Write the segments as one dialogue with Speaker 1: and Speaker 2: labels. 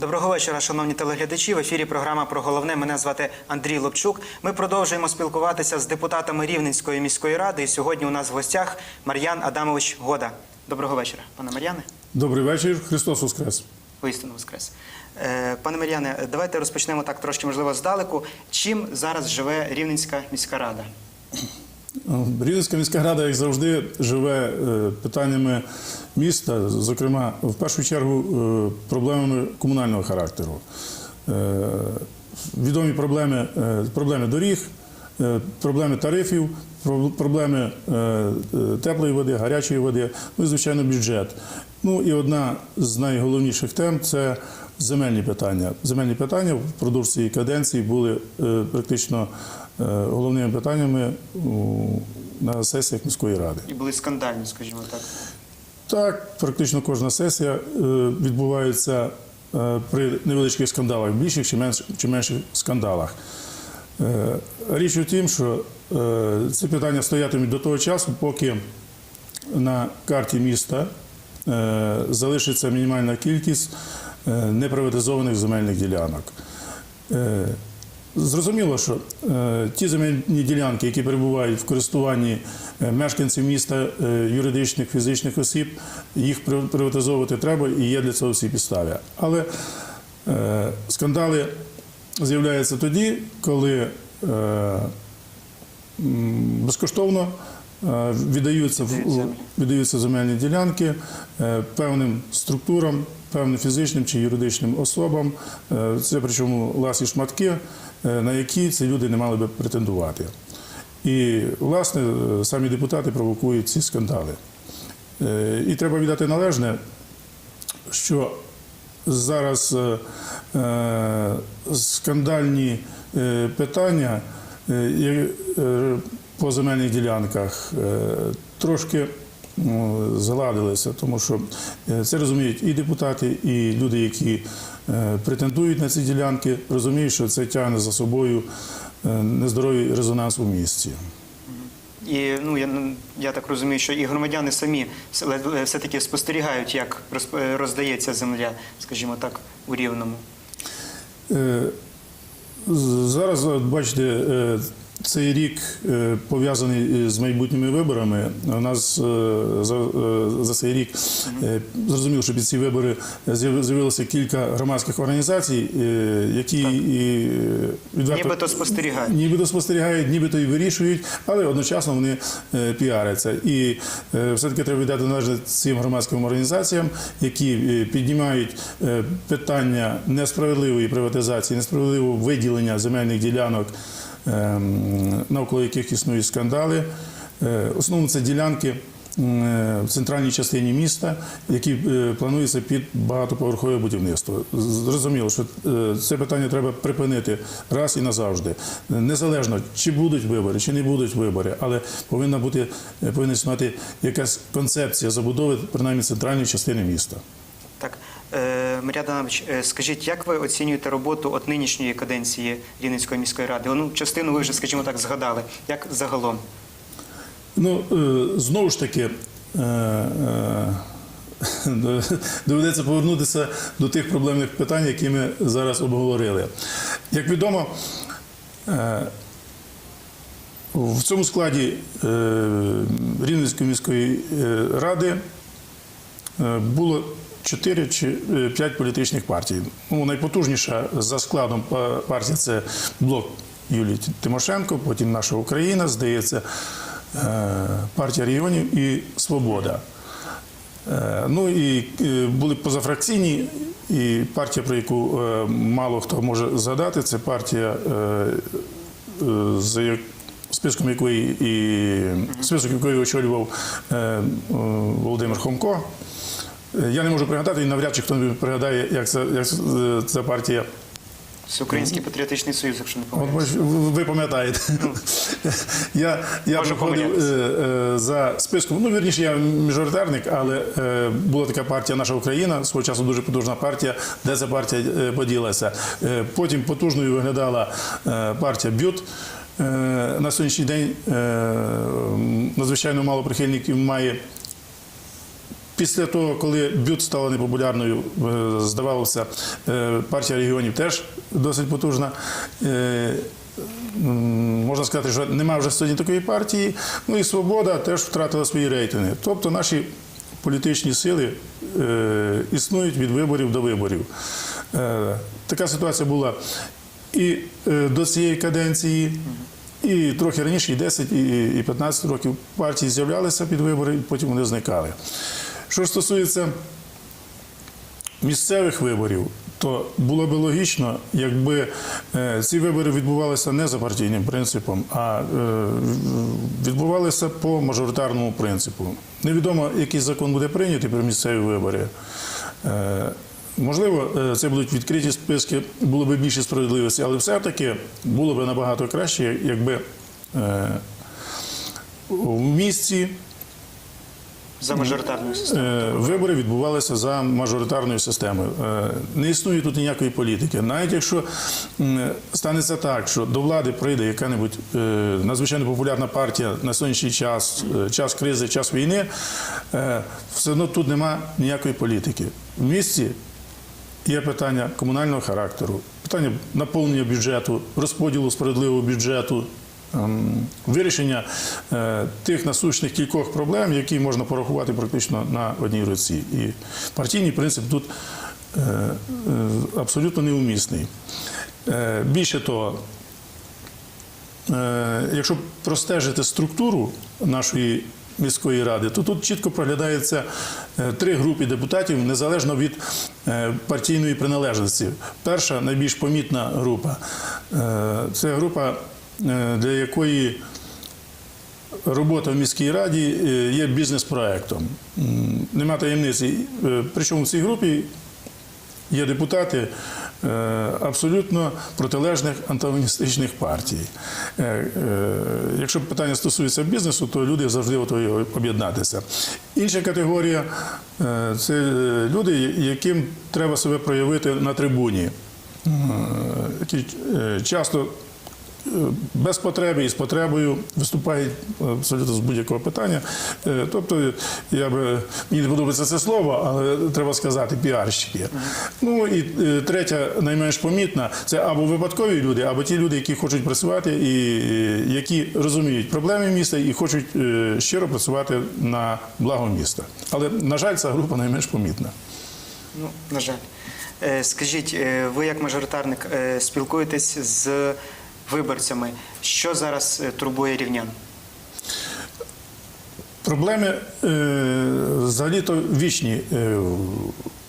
Speaker 1: Доброго вечора, шановні телеглядачі. В ефірі програма про головне. Мене звати Андрій Лобчук. Ми продовжуємо спілкуватися з депутатами Рівненської міської ради. І сьогодні у нас в гостях Мар'ян Адамович Года. Доброго вечора, пане Мар'яне.
Speaker 2: Добрий вечір, Христос Воскрес.
Speaker 1: Воістину воскрес. Е, Пане Мар'яне, давайте розпочнемо так трошки, можливо, здалеку. Чим зараз живе Рівненська міська рада?
Speaker 2: Рівненська міська рада, як завжди, живе е, питаннями міста, зокрема, в першу чергу, е, проблемами комунального характеру. Е, Відомі проблеми, проблеми доріг, проблеми тарифів, проблеми теплої води, гарячої води, ну і, звичайно, бюджет. Ну і одна з найголовніших тем це земельні питання. Земельні питання впродовж цієї каденції були практично головними питаннями на сесіях міської ради.
Speaker 1: І були скандальні, скажімо так.
Speaker 2: Так, практично кожна сесія е, відбувається е, при невеличких скандалах, більших чи, менш, чи менших скандалах. Е, Річ у тім, що е, ці питання стоятимуть до того часу, поки на карті міста е, залишиться мінімальна кількість е, неприватизованих земельних ділянок. Зрозуміло, що е, ті земельні ділянки, які перебувають в користуванні е, мешканців міста, е, юридичних, фізичних осіб, їх приватизовувати треба і є для цього всі підстави. Але е, скандали з'являються тоді, коли е, безкоштовно е, віддаються, віддаються земельні ділянки е, певним структурам, певним фізичним чи юридичним особам. Е, Це причому ласі шматки, на які ці люди не мали би претендувати. І, власне, е, самі депутати провокують ці скандали. Е, І треба віддати належне, що зараз е, е, скандальні е, питання е, е, по земельних ділянках е, трошки ну, заладилися, тому що е, це розуміють і депутати, і люди, які е, претендують на ці ділянки, розуміють, що це тягне за собою е, нездоровий резонанс у місті.
Speaker 1: І ну я, я так розумію, що і громадяни самі все- все-таки спостерігають, як роздається земля, скажімо так, у рівному.
Speaker 2: Е, Зараз, бачите, е, цей рік е, пов'язаний з майбутніми виборами. У нас е, за, е, за цей рік е, зрозуміло, що під ці вибори з'явилося кілька громадських організацій, е, які і е, відверто
Speaker 1: Нібито спостерігають.
Speaker 2: Нібито спостерігають, нібито і вирішують, але одночасно вони е, піаряться. І е, все-таки треба віддати належне цим громадським організаціям, які е, піднімають е, питання несправедливої приватизації, несправедливого виділення земельних ділянок, навколо яких існують скандали. Е, Основно це ділянки. В центральній частині міста, які е, плануються під багатоповерхове будівництво. Зрозуміло, що е, це питання треба припинити раз і назавжди. Незалежно, чи будуть вибори, чи не будуть вибори, але повинна бути е, повинна існувати якась концепція забудови, принаймні центральної частини міста.
Speaker 1: Е, Марія Данович, е, скажіть, як ви оцінюєте роботу от нинішньої каденції Рівненської міської ради? Ну, частину ви вже, скажімо так, згадали. Як загалом?
Speaker 2: Ну, е, знову ж таки, доведеться повернутися до тих проблемних питань, які ми зараз обговорили. Як відомо, в цьому складі Рівненської міської ради було 4 чи 5 політичних партій. Ну, найпотужніша за складом па- партія це блок Юлії Тимошенко, потім наша Україна, здається, е, партія регіонів і Свобода. Е, Ну і е, були позафракційні, і партія, про яку е, мало хто може згадати, це партія, е, е, за списком якої і список якої очолював е, е, Володимир Хомко. Е, Я не можу пригадати, і навряд чи хто пригадає, як ця, як е, ця партія.
Speaker 1: Всеукраїнський патріотичний союз, якщо не помиляюсь.
Speaker 2: ви пам'ятаєте. Я, я проходив е, за списком. Ну, вірніше, я мажоритарник, але е, була така партія Наша Україна, свого часу дуже потужна партія, де ця партія поділася. Е, потім потужною виглядала е, партія Бют. Е, на сьогоднішній день е, надзвичайно мало прихильників має Після того, коли бют стала непопулярною, е, здавалося, е, партія регіонів теж досить потужна. Е, Можна сказати, що немає вже сьогодні такої партії. Ну і свобода теж втратила свої рейтинги. Тобто наші політичні сили існують від виборів до виборів. Така ситуація була і до цієї каденції. І трохи раніше, і 10, і і 15 років партії з'являлися під вибори, потім вони зникали. Що стосується місцевих виборів, то було б логічно, якби е, ці вибори відбувалися не за партійним принципом, а е, відбувалися по мажоритарному принципу. Невідомо, який закон буде прийнятий про місцеві вибори. Е, Можливо, це будуть відкриті списки, було б більше справедливості, але все-таки було б набагато краще, якби в місті
Speaker 1: За мажоритарною системою.
Speaker 2: Е, Вибори відбувалися за мажоритарною системою. Е, Не існує тут ніякої політики. Навіть якщо станеться так, що до влади прийде яка-небудь е, надзвичайно популярна партія на сьогоднішній час, час кризи, час війни, все одно тут нема ніякої політики. В місті є питання комунального характеру, питання наповнення бюджету, розподілу справедливого бюджету. Ем, Вирішення е, тих насущних кількох проблем, які можна порахувати практично на одній руці. І партійний принцип тут е, е, абсолютно неумісний. Більше того, якщо простежити структуру нашої міської ради, то тут чітко проглядається три групи депутатів незалежно від партійної приналежності. Перша найбільш помітна група це група, для якої робота в міській раді е, є бізнес-проектом. Нема таємниці. Е, Причому в цій групі є депутати е, абсолютно протилежних антагоністичних партій. Е, е, Якщо питання стосується бізнесу, то люди завжди готові об'єднатися. Інша категорія е, це люди, яким треба себе проявити на трибуні, е, е, часто е, без потреби і з потребою виступають абсолютно з будь-якого питання. Е, Тобто, я би мені не подобається це слово, але треба сказати піарщики. Ну і е, третя, найменш помітна, це або випадкові люди, або ті люди, які хочуть працювати і е, які розуміють проблеми міста і хочуть е, щиро працювати на благо міста. Але на жаль, ця група найменш помітна.
Speaker 1: Ну, на жаль. Е, Скажіть, е, ви як мажоритарник е, спілкуєтесь з виборцями. Що зараз е, турбує рівнян?
Speaker 2: Проблеми е, взагалі-то вічні е,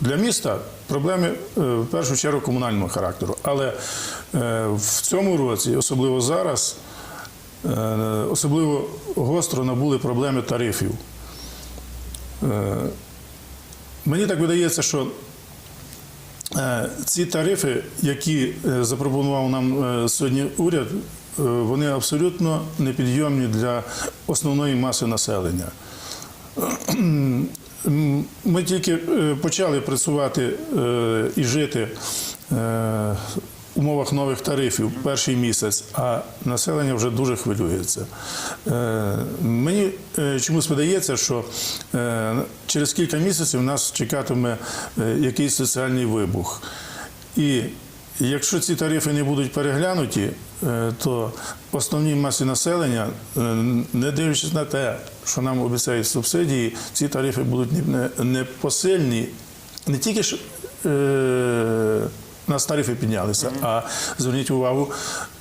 Speaker 2: для міста. Проблеми в першу чергу комунального характеру. Але в цьому році, особливо зараз, особливо гостро набули проблеми тарифів. Мені так видається, що Ці тарифи, які е, запропонував нам е, сьогодні уряд, е, вони абсолютно непідйомні для основної маси населення. Ми тільки е, почали працювати е, і жити е, умовах нових тарифів перший місяць, а населення вже дуже хвилюється. Е, Мені е, чомусь видається, що е, через кілька місяців нас чекатиме якийсь соціальний вибух. І якщо ці тарифи не будуть переглянуті, то основній масі населення, не дивлячись на те, що нам обіцяють субсидії, ці тарифи будуть не- непосильні. Не тільки ж нас тарифи піднялися, а зверніть увагу.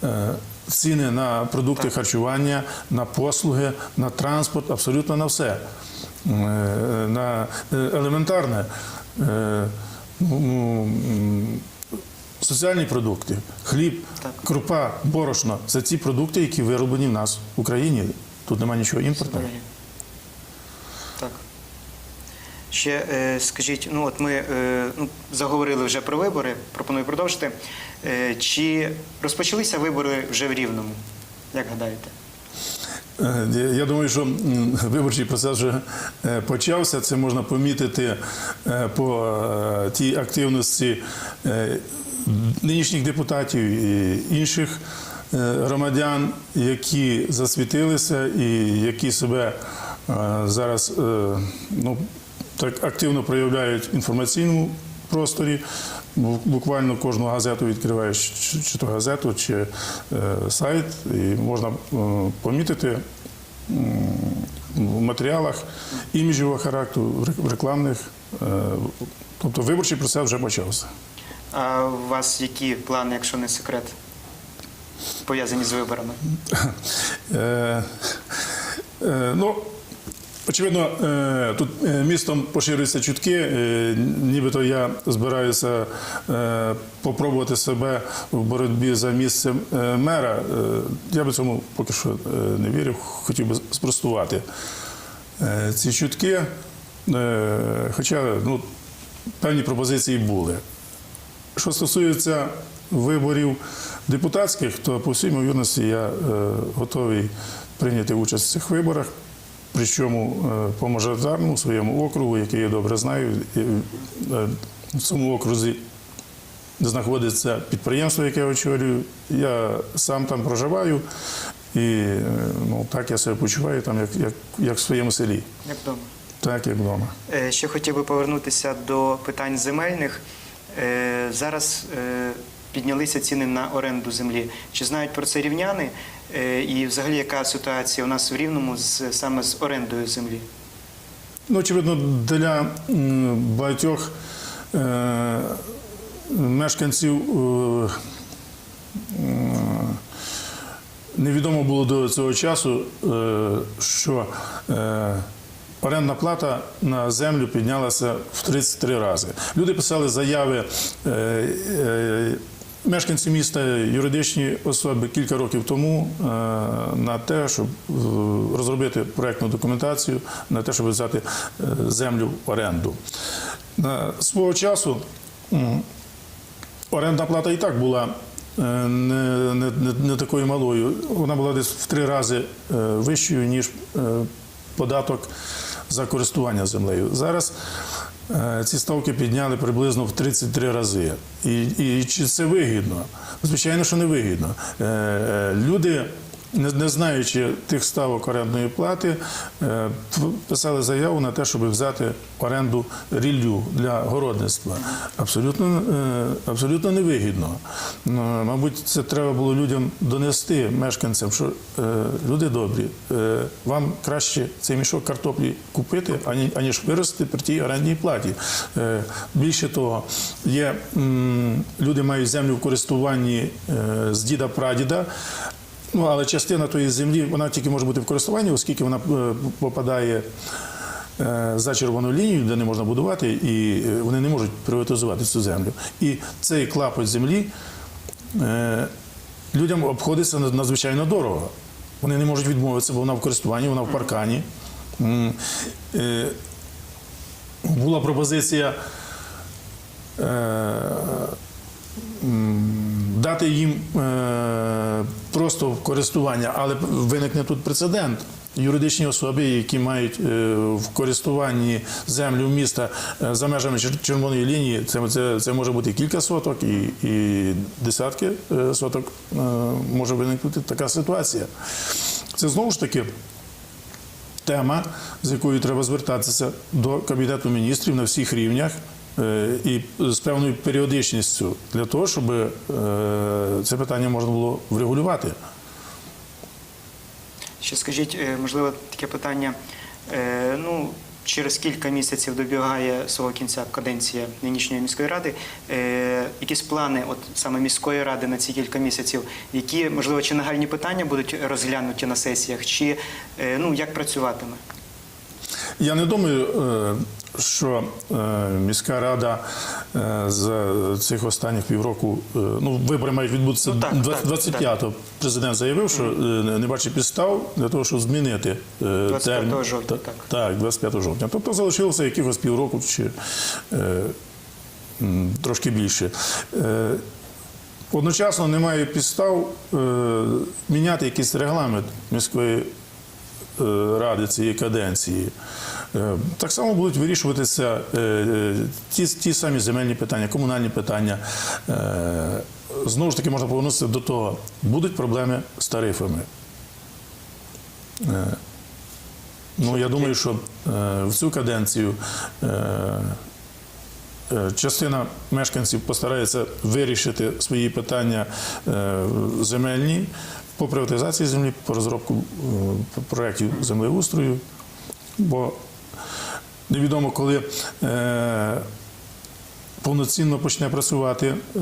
Speaker 2: е, Ціни на продукти харчування, на послуги, на транспорт, абсолютно на все. Е, На е, елементарне. ну, м, Соціальні продукти, хліб,
Speaker 1: Так.
Speaker 2: крупа, борошно це ті продукти, які вироблені в нас в Україні. Тут немає нічого імпортного.
Speaker 1: Ще е, скажіть, ну от ми е, ну, заговорили вже про вибори, пропоную продовжити. Е, чи розпочалися вибори вже в Рівному? Як гадаєте?
Speaker 2: Я- думаю, що виборчий процес вже почався. Це можна помітити по тій активності нинішніх депутатів і інших громадян, які засвітилися і які себе зараз ну, так активно проявляють в інформаційному просторі. Буквально кожну газету відкриваєш, чи, то газету, чи е, сайт, і можна е, помітити в матеріалах іміджового характеру, рекламних. Е, тобто виборчий процес вже почався.
Speaker 1: А у вас які плани, якщо не секрет, пов'язані з виборами?
Speaker 2: Ну, очевидно, е, тут е, містом поширюються чутки, е, нібито я збираюся попробувати себе в боротьбі за місце мера. Я би цьому поки що не вірю, хотів би спростувати ці чутки. Хоча ну, певні пропозиції були. Що стосується виборів депутатських, то по всій ймовірності я готовий прийняти участь в цих виборах. Причому е, по мажоритарному своєму округу, який я добре знаю, е, в цьому окрузі знаходиться підприємство, яке я очолюю. Я сам там проживаю і е, ну, так я себе почуваю там, як, як, як в своєму селі,
Speaker 1: Як вдома?
Speaker 2: так як вдома.
Speaker 1: Ще хотів би повернутися до питань земельних. Зараз піднялися ціни на оренду землі. Чи знають про це рівняни? Е, І взагалі яка ситуація у нас в Рівному з, саме з орендою землі?
Speaker 2: Ну, очевидно, для багатьох е, мешканців е, невідомо було до цього часу, що орендна плата на землю піднялася в 33 рази. Люди писали заяви. Мешканці міста юридичні особи кілька років тому е, на те, щоб е, розробити проектну документацію, на те, щоб взяти е, землю в оренду. Свого часу орендна плата і так була не, не, не, такою малою. Вона була десь в три рази вищою, ніж податок за користування землею. Зараз ці ставки підняли приблизно в 33 рази. І, і чи це вигідно? Звичайно, що не вигідно. Е, е, Люди. Не, знаючи тих ставок орендної плати, е, писали заяву на те, щоб взяти оренду ріллю для городництва. Абсолютно, е, абсолютно невигідно. Ну, Мабуть, це треба було людям донести мешканцям, що е, люди добрі, вам краще цей мішок картоплі купити, ані- аніж вирости при тій орендній платі. Більше того, є люди мають землю в користуванні з діда-прадіда. Ну, але частина тої землі вона тільки може бути в користуванні, оскільки вона е, попадає е, за червону лінію, де не можна будувати, і е, вони не можуть приватизувати цю землю. І цей клапоть землі людям обходиться надзвичайно дорого. Вони не можуть відмовитися, бо вона в користуванні, вона в паркані. Була пропозиція. Дати їм е, просто користування, але виникне тут прецедент. Юридичні особи, які мають е, в користуванні землю міста е, за межами червоної лінії, це, це, це може бути кілька соток і, і десятки соток може виникнути така ситуація. Це знову ж таки тема, з якою треба звертатися до Кабінету міністрів на всіх рівнях і з певною періодичністю для того, щоб е, це питання можна було врегулювати.
Speaker 1: Ще скажіть, е, можливо, таке питання. Е, Ну, через кілька місяців добігає свого кінця каденція нинішньої міської ради. Е, Якісь плани, от саме міської ради на ці кілька місяців, які, можливо, чи нагальні питання будуть розглянуті на сесіях, чи е, ну, як працюватиме?
Speaker 2: Я не думаю, е, що е, міська рада е, з цих останніх півроку, е, ну, вибори мають відбутися
Speaker 1: Ну, так,
Speaker 2: 25-го. Президент заявив, що не бачить підстав для того, щоб змінити е,
Speaker 1: 25
Speaker 2: термін.
Speaker 1: жовтня, так.
Speaker 2: Так, 25 жовтня. Тобто залишилося якихось півроку чи трошки більше. Одночасно немає підстав міняти якийсь регламент міської ради цієї каденції. Е, Так само будуть вирішуватися е, е, ті, ті самі земельні питання, комунальні питання. Знову ж таки, можна повернутися до того, будуть проблеми з тарифами. Ну, я думаю, що в цю каденцію частина мешканців постарається вирішити свої питання земельні по приватизації землі, по розробку проєктів землеустрою, бо невідомо, коли е, повноцінно почне працювати е,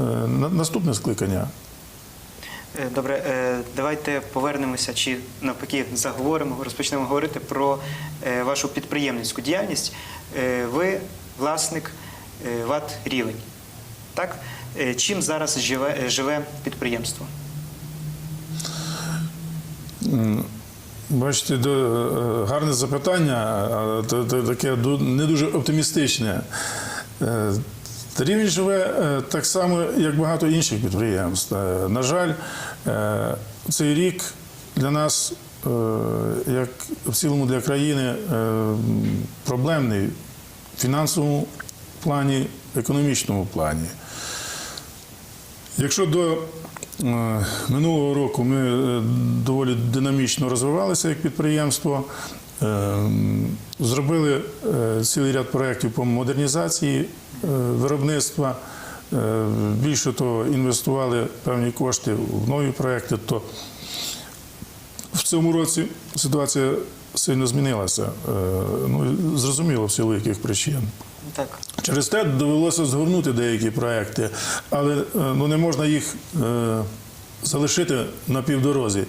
Speaker 2: наступне скликання.
Speaker 1: Е, Добре, е, давайте повернемося чи навпаки заговоримо, розпочнемо говорити про е, вашу підприємницьку діяльність. Ви власник ВАТ Рівень. Так? Чим зараз живе, живе підприємство?
Speaker 2: Бачите, е, гарне запитання, таке не дуже оптимістичне. Е, Рівень живе е, так само, як багато інших підприємств. На жаль, цей рік для нас, як в цілому для країни, проблемний в фінансовому плані, економічному плані. Якщо до минулого року ми е, доволі динамічно розвивалися як підприємство, е, зробили е, цілий ряд проєктів по модернізації е, виробництва, е, більше того, інвестували певні кошти в нові проєкти, то в цьому році ситуація сильно змінилася. Е, Ну, зрозуміло, в силу яких причин.
Speaker 1: Так.
Speaker 2: Через те довелося згорнути деякі проекти, але е, ну, не можна їх е, залишити на півдорозі.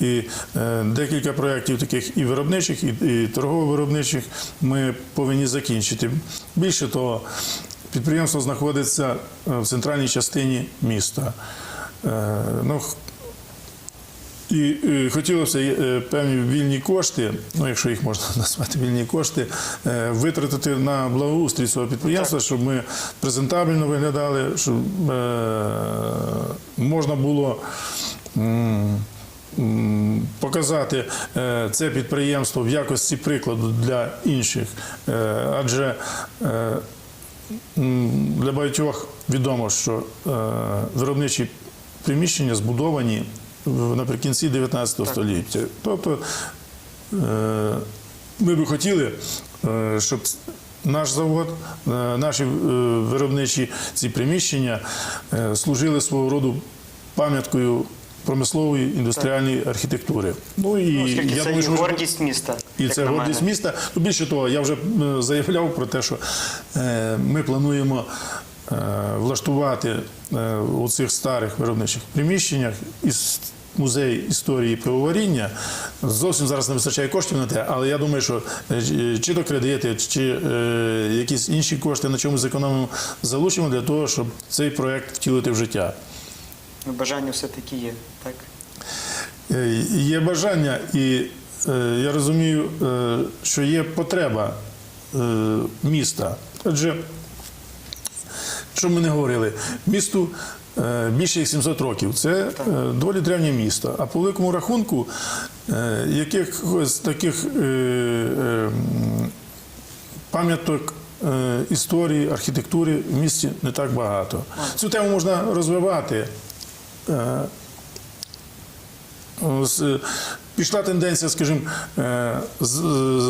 Speaker 2: І е, декілька проєктів, таких і виробничих, і, і торгово-виробничих, ми повинні закінчити. Більше того, підприємство знаходиться е, в центральній частині міста. Е, ну, і е, хотілося е, певні вільні кошти, ну якщо їх можна назвати вільні кошти, е, витратити на благоустрій цього підприємства, щоб ми презентабельно виглядали, щоб можна було. Показати це підприємство в якості прикладу для інших, адже для багатьох відомо, що виробничі приміщення збудовані наприкінці 19 століття. Тобто е, ми би хотіли, е, щоб наш завод, е, наші виробничі ці приміщення служили свого роду пам'яткою промислової індустріальної архітектури. Ну і
Speaker 1: Ну, Оскільки це
Speaker 2: думаю, що
Speaker 1: гордість міста.
Speaker 2: і це гордість міста. Ну, більше того, я вже заявляв про те, що е, ми плануємо е, влаштувати е, у цих старих виробничих приміщеннях із музей історії пивоваріння. Зовсім зараз не вистачає коштів на те, але я думаю, що е, чи то кредити, чи е, якісь інші кошти на чомусь зекономимо, залучимо для того, щоб цей проект втілити в життя.
Speaker 1: Бажання все-таки є. Так?
Speaker 2: Е, Є бажання, і е, я розумію, е, що є потреба е, міста. Адже, що ми не говорили, місту більше як 700 років. Це е, доволі древнє місто. А по великому рахунку, е, якихось таких е, е, пам'яток. е, Історії, архітектури в місті не так багато. Цю тему можна розвивати. Е, е, Пішла тенденція, скажімо, е,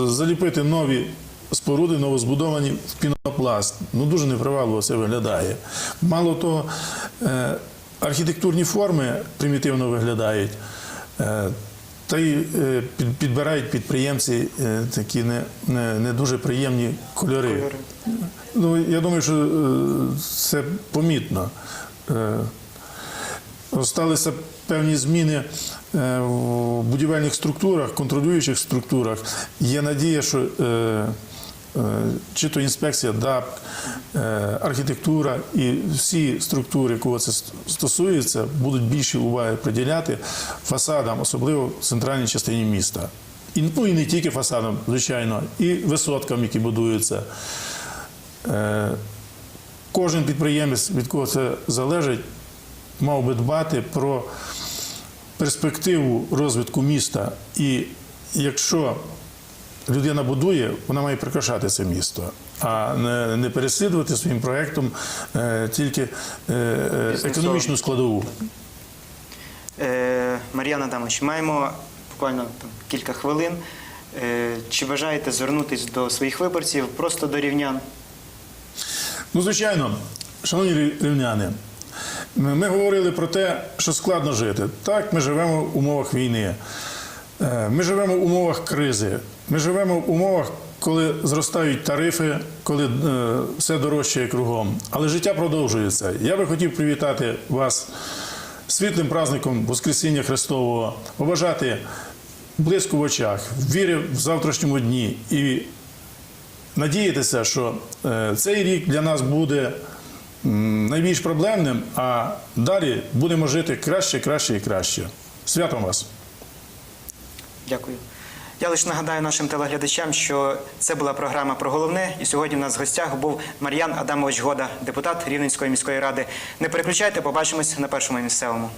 Speaker 2: заліпити нові споруди, новозбудовані в пінопласт. Ну дуже непривабливо це виглядає. Мало того, е, архітектурні форми примітивно виглядають. е, Та й е, підбирають підприємці такі не, не, не дуже приємні кольори.
Speaker 1: Кольори.
Speaker 2: Ну, я думаю, що це помітно. Е, Сталися певні зміни в будівельних структурах, контролюючих структурах. Є надія, що чи то інспекція ДАП, е, архітектура і всі структури, кого це стосується, будуть більше уваги приділяти фасадам, особливо в центральній частині міста. І, ну і не тільки фасадам, звичайно, і висоткам, які будуються. Е, Кожен підприємець, від кого це залежить, мав би дбати про перспективу розвитку міста. І якщо людина будує, вона має прикрашати це місто, а не, не переслідувати своїм проєктом е, тільки е, е, економічну складову.
Speaker 1: Е, Мар'ян Адамович, маємо буквально там, кілька хвилин. Е, Чи бажаєте звернутися до своїх виборців, просто до рівнян?
Speaker 2: Ну, звичайно, шановні рівняни, ми говорили про те, що складно жити. Так, ми живемо в умовах війни, ми живемо в умовах кризи, ми живемо в умовах, коли зростають тарифи, коли е, все дорожчає кругом. Але життя продовжується. Я би хотів привітати вас світлим праздником Воскресіння Христового, побажати блиску в очах, віри в завтрашньому дні і надіятися, що е, цей рік для нас буде найбільш проблемним, а далі будемо жити краще, краще і краще. Святом вас!
Speaker 1: Дякую. Я лише нагадаю нашим телеглядачам, що це була програма про головне, і сьогодні у нас в гостях був Мар'ян Адамович Года, депутат Рівненської міської ради. Не переключайте, побачимось на першому місцевому.